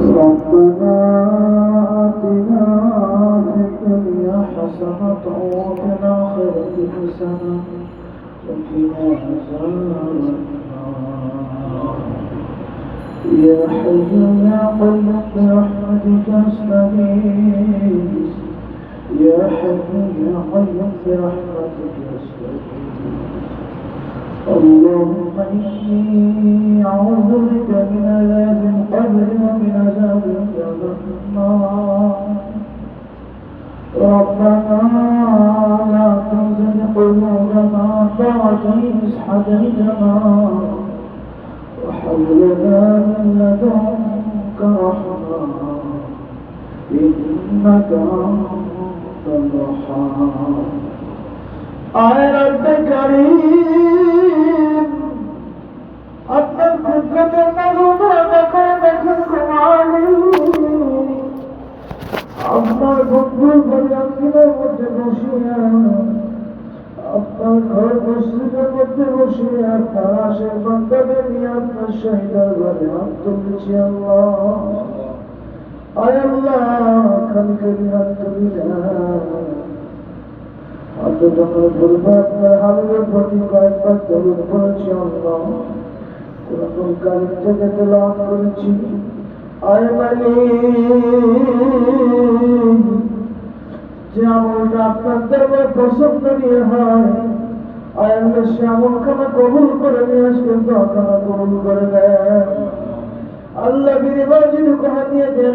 ربنا آتنا في الدنيا حسنة وفي الآخرة حسنة وقنا عذاب يا حي يا قيوم برحمتك استغيث. يا حي يا قيوم برحمتك استغيث. اللهم أعوذ بك من عذاب القبر ومن عذاب النار ربنا لا تزغ قلوبنا بعد إذ هديتنا وهب لنا من لدنك رحمة إنك أنت الوهاب আয় রব্বে করিম। আপনার কুদরতের নজরে দেখো দেখো ঘুমালি আপনার বন্ধু বলিয়াঙ্গিনের মধ্যে বসিয়া, আপনার ঘর মসজিদের মধ্যে বসিয়ে আপনার আশের বান্দাকে নিয়ে আপনার শহীদার ঘরে হাত তুলেছি আল্লাহ। আয় আল্লাহ খালি খালি যখন বলব আপনার হাবিবের প্রতি কয়েকবার দরুদ করেছি আল্লাহ কোন কালের থেকে তেলাওয়াত করেছি আয় মালিক যে আমলটা আপনার দরবার পছন্দ নিয়ে হয় আয় আল্লাহ। সে আমলখানা কবুল করে নিয়ে আসবেন দোয়াখানা কবুল করে দেন আল্লাহ বিনিময় যদি কোহা দিয়ে দেন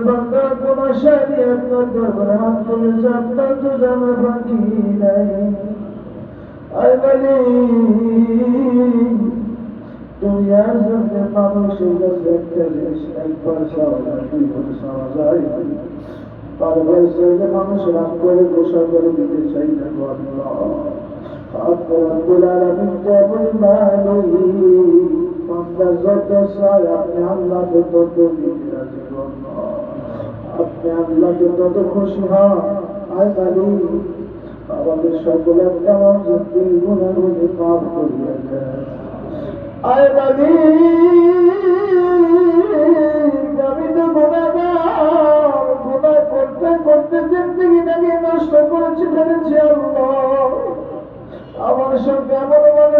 আপনার বান্দার কোন আপনার দরবারে হাত তুলেছে আপনার তো জানা বাকি নাই আয় বলি তুমি আর জন্য মানুষের কাছে একটা জিনিস একবার যায় দুইবার চাওয়া যায় বারবার চাইলে মানুষ রাগ করে গোসা করে দিতে চাই না গো আল্লাহ আপনার আব্দুল আলমিন মালিক বান্দার যত চাই আপনি আল্লাহকে তত দিতে রাজি আপনি খুশি হন মালিক আমাদের মাফ করিয়া আয় আমি তো গুণাগার গুণা করতে করতে জিন্দগিটাকে নষ্ট করেছি ফেলেছি আল্লাহ আমার সঙ্গে এমন মানুষ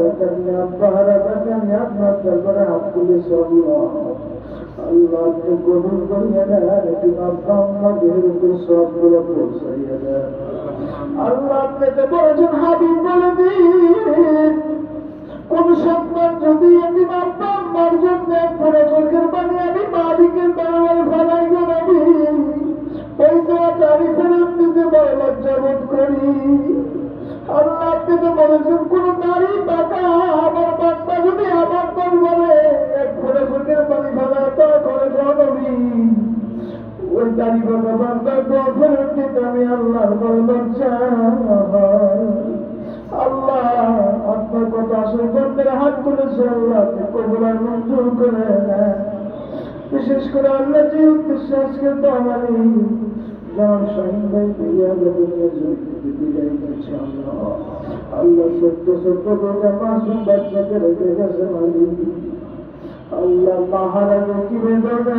আব্বা হারা বেতন আপনার দরবারে হাত তুলেছে আল্লাহ আল্লাহ আপনি কবুল করিয়া দেন। আব্বা আম্মা আমি বড় আল্লাহ আপনার কথা আসলে হাত তুলেছে মঞ্জুর করে বিশেষ করে যে উদ্দেশ্যে আজকে তো করছে আল্লাহ। সত্য সত্য দুটা মাসুম বাচ্চাকে রেখে গেছে আল্লাহ কি বেদনা?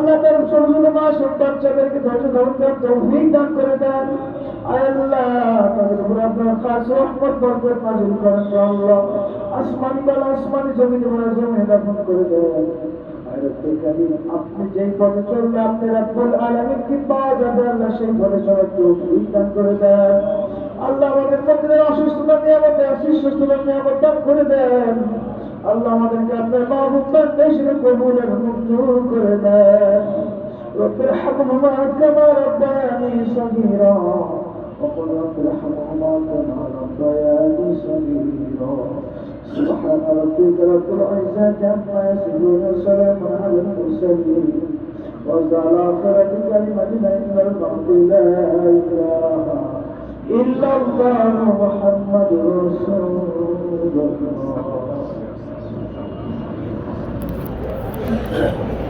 আল্লাহ তার মা সব বাচ্চাদেরকে ধৈর্য ধারণ করার তৌফিক দান করে দেন। আল্লাহ, তাদের উপর আপনার খাস রহমত, বরকত নাজিল করেন আল্লাহ। আসমানি বালা, আসমানি জমিনে বালা জমিনে দাফন করে দেন। আপনি যেই পথে রাব্বুল আলামিন কি পাওয়া যাবে, আল্লাহ সেই পথে চলার তৌফিক দান করে দেন। আল্লাহ আমাদের মধ্যে অসুস্থতা নিয়ামতে, অসুস্থতা নিয়ামত দান করে দেন। আল্লাহ আমাদেরকে আপনার মাহবুব বান্দা হিসেবে কবুলের মঞ্জুর করে দেন رب ارحمهما كما ربياني صغيرا وقل رب ارحمهما كما ربياني صغيرا سبحان ربك رب العزة عما يصفون وسلام على المرسلين وجعل آخرة كلمتنا إن الموت لا إله إلا الله محمد رسول الله Yeah.